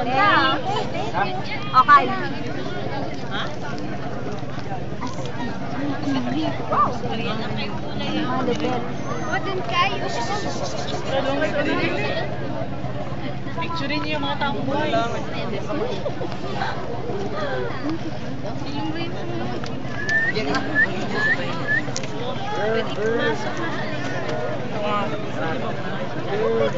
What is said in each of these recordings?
Okay. Wadin kayo. Picture niyo yung mga taong buhay. Lubid na.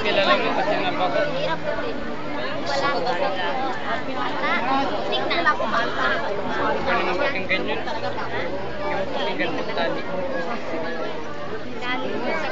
Kilala niyo kasi Ano naman kang ganyan? Yung paligan mo tali. Dali.